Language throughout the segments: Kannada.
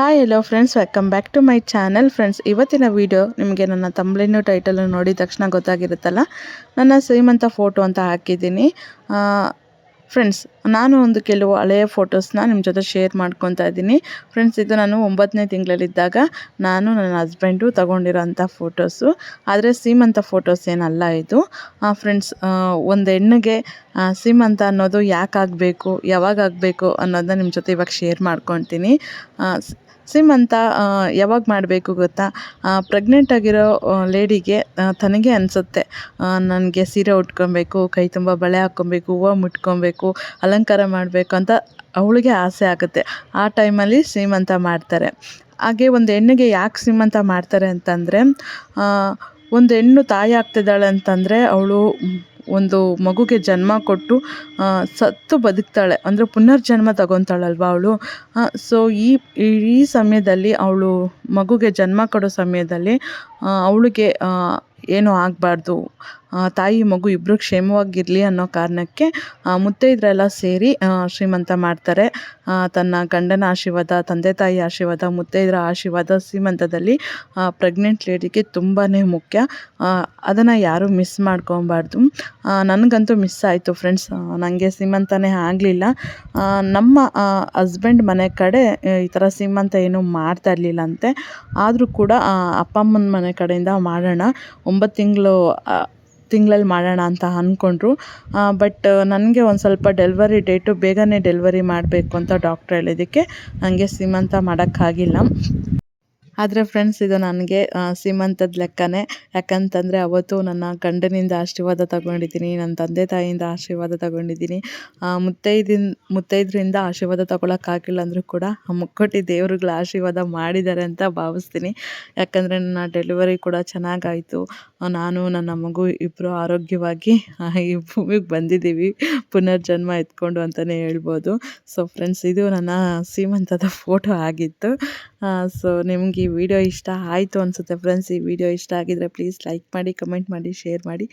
Hi hello friends welcome back to my channel friends ಇವತ್ತಿನ ವಿಡಿಯೋ ನಿಮಗೆ ನನ್ನ ತಂಬ್ಲಿನೂ ಟೈಟಲ್ ನೋಡಿದ ತಕ್ಷಣ ಗೊತ್ತಾಗಿರುತ್ತಲ್ಲ? ನನ್ನ ಶ್ರೀಮಂತ ಫೋಟೋ ಅಂತ ಹಾಕಿದ್ದೀನಿ. ಫ್ರೆಂಡ್ಸ್ ನಾನು ಒಂದು ಕೆಲವು ಹಳೆಯ ಫೋಟೋಸ್ನ ನಿಮ್ಮ ಜೊತೆ ಶೇರ್ ಮಾಡ್ಕೊತಾ ಇದ್ದೀನಿ. ಫ್ರೆಂಡ್ಸ್ ಇದು ನಾನು ಒಂಬತ್ತನೇ ತಿಂಗಳಲ್ಲಿದ್ದಾಗ ನಾನು ನನ್ನ ಹಸ್ಬೆಂಡು ತೊಗೊಂಡಿರೋಂಥ ಫೋಟೋಸು ಆದರೆ ಸೀಮಂತ ಫೋಟೋಸ್ ಏನಲ್ಲ ಇದು. ಫ್ರೆಂಡ್ಸ್ ಒಂದು ಹೆಣ್ಣಿಗೆ ಸೀಮಂತ ಅನ್ನೋದು ಯಾಕೆ ಆಗಬೇಕು ಯಾವಾಗ ಆಗಬೇಕು ಅನ್ನೋದನ್ನ ನಿಮ್ಮ ಜೊತೆ ಇವಾಗ ಶೇರ್ ಮಾಡ್ಕೊತೀನಿ. ಸೀಮಂತ ಯಾವಾಗ ಮಾಡಬೇಕು ಗೊತ್ತಾ? ಪ್ರೆಗ್ನೆಂಟ್ ಆಗಿರೋ ಲೇಡಿಗೆ ತನಗೆ ಅನಿಸುತ್ತೆ. ನನಗೆ ಸೀರೆ ಉಟ್ಕೊಬೇಕು, ಕೈ ತುಂಬ ಬಳೆ ಹಾಕ್ಕೊಬೇಕು, ಹೂವು ಮುಟ್ಕೊಬೇಕು, ಅಲಂಕಾರ ಮಾಡಬೇಕು ಅಂತ ಅವಳಿಗೆ ಆಸೆ ಆಗುತ್ತೆ. ಆ ಟೈಮಲ್ಲಿ ಸೀಮಂತ ಮಾಡ್ತಾರೆ. ಹಾಗೆ ಒಂದು ಹೆಣ್ಣಿಗೆ ಯಾಕೆ ಸೀಮಂತ ಮಾಡ್ತಾರೆ ಅಂತಂದರೆ ಒಂದು ಹೆಣ್ಣು ತಾಯಿ ಆಗ್ತಿದ್ದಾಳೆ ಅಂತಂದರೆ, ಅವಳು ಒಂದು ಮಗುಗೆ ಜನ್ಮ ಕೊಟ್ಟು ಸತ್ತು ಬದುಕ್ತಾಳೆ. ಅಂದರೆ ಪುನರ್ಜನ್ಮ ತಗೊತಾಳಲ್ವ ಅವಳು? ಸೊ ಈ ಈ ಸಮಯದಲ್ಲಿ ಅವಳು ಮಗುಗೆ ಜನ್ಮ ಕೊಡೋ ಸಮಯದಲ್ಲಿ ಅವಳಿಗೆ ಏನೂ ಆಗಬಾರ್ದು. ತಾಯಿ, ಮಗು ಇಬ್ಬರು ಕ್ಷೇಮವಾಗಿರಲಿ ಅನ್ನೋ ಕಾರಣಕ್ಕೆ ಮುತ್ತೈದರೆಲ್ಲ ಸೇರಿ ಶ್ರೀಮಂತ ಮಾಡ್ತಾರೆ. ತನ್ನ ಗಂಡನ ಆಶೀರ್ವಾದ, ತಂದೆ ತಾಯಿ ಆಶೀರ್ವಾದ, ಮುತ್ತೈದರ ಆಶೀರ್ವಾದ ಶ್ರೀಮಂತದಲ್ಲಿ ಪ್ರೆಗ್ನೆಂಟ್ ಲೇಡಿಗೆ ತುಂಬಾ ಮುಖ್ಯ. ಅದನ್ನು ಯಾರೂ ಮಿಸ್ ಮಾಡ್ಕೊಬಾರ್ದು. ನನಗಂತೂ ಮಿಸ್ ಆಯಿತು ಫ್ರೆಂಡ್ಸ್ ನನಗೆ ಸೀಮಂತನೇ ಆಗಲಿಲ್ಲ. ನಮ್ಮ ಹಸ್ಬೆಂಡ್ ಮನೆ ಕಡೆ ಈ ಥರ ಸೀಮಂತ ಏನೂ ಮಾಡ್ತಾ ಇರಲಿಲ್ಲಂತೆ. ಆದರೂ ಕೂಡ ಅಪ್ಪ ಅಮ್ಮನ ಮನೆ ಕಡೆಯಿಂದ ಮಾಡೋಣ. ಒಂಬತ್ತು ತಿಂಗಳು ತಿಂಗಳಲ್ಲಿ ಮಾಡೋಣ ಅಂತ ಅಂದ್ಕೊಂಡ್ರು. ಬಟ್ ನನಗೆ ಒಂದು ಸ್ವಲ್ಪ ಡೆಲ್ವರಿ ಡೇಟು ಬೇಗನೆ ಡೆಲ್ವರಿ ಮಾಡಬೇಕು ಅಂತ ಡಾಕ್ಟ್ರ್ ಹೇಳಿದ್ದಕ್ಕೆ. ನನಗೆ ಸೀಮಂತ ಮಾಡೋಕ್ಕಾಗಿಲ್ಲ. ಆದರೆ ಫ್ರೆಂಡ್ಸ್ ಇದು ನನಗೆ ಸೀಮಂತದ ಲೆಕ್ಕನೇ. ಯಾಕಂತಂದರೆ ಅವತ್ತು ನನ್ನ ಗಂಡನಿಂದ ಆಶೀರ್ವಾದ ತಗೊಂಡಿದ್ದೀನಿ ನನ್ನ ತಂದೆ ತಾಯಿಯಿಂದ ಆಶೀರ್ವಾದ ತಗೊಂಡಿದ್ದೀನಿ. ಮುತ್ತೈದಿನ, ಮುತ್ತೈದರಿಂದ ಆಶೀರ್ವಾದ ತಗೊಳಕ್ಕಾಗಿಲ್ಲ ಅಂದರೂ ಕೂಡ ಆ ಮುಕ್ಕೋಟಿ ದೇವ್ರುಗಳ ಆಶೀರ್ವಾದ ಮಾಡಿದ್ದಾರೆ ಅಂತ ಭಾವಿಸ್ತೀನಿ. ಯಾಕಂದರೆ ನನ್ನ ಡೆಲಿವರಿ ಕೂಡ ಚೆನ್ನಾಗಾಯಿತು. ನಾನು, ನನ್ನ ಮಗು ಇಬ್ಬರು ಆರೋಗ್ಯವಾಗಿ ಈ ಭೂಮಿಗೆ ಬಂದಿದ್ದೀವಿ. ಪುನರ್ಜನ್ಮ ಎತ್ಕೊಂಡು ಅಂತಲೇ ಹೇಳ್ಬೋದು. ಸೊ ಫ್ರೆಂಡ್ಸ್ ಇದು ನನ್ನ ಸೀಮಂತದ ಫೋಟೋ ಆಗಿತ್ತು. ಸೊ ನಿಮ್ಗೆ ಈ ವಿಡಿಯೋ ಇಷ್ಟ ಆಯಿತು ಅನಿಸುತ್ತೆ ಫ್ರೆಂಡ್ಸ್ ಈ ವಿಡಿಯೋ ಇಷ್ಟ ಆಗಿದರೆ ಪ್ಲೀಸ್ ಲೈಕ್ ಮಾಡಿ ಕಮೆಂಟ್ ಮಾಡಿ ಶೇರ್ ಮಾಡಿ.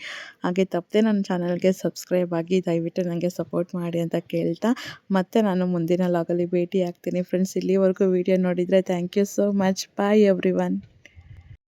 ಹಾಗೆ ತಪ್ಪದೆ ನನ್ನ ಚಾನಲ್ಗೆ ಸಬ್ಸ್ಕ್ರೈಬ್ ಆಗಿ ದಯವಿಟ್ಟು ನನಗೆ ಸಪೋರ್ಟ್ ಮಾಡಿ ಅಂತ ಕೇಳ್ತಾ ಮತ್ತೆ ನಾನು ಮುಂದಿನ ಲಾಗಲ್ಲಿ ಭೇಟಿ ಆಗ್ತೀನಿ ಫ್ರೆಂಡ್ಸ್ ಇಲ್ಲಿವರೆಗೂ ವಿಡಿಯೋ ನೋಡಿದರೆ thank you so much bye every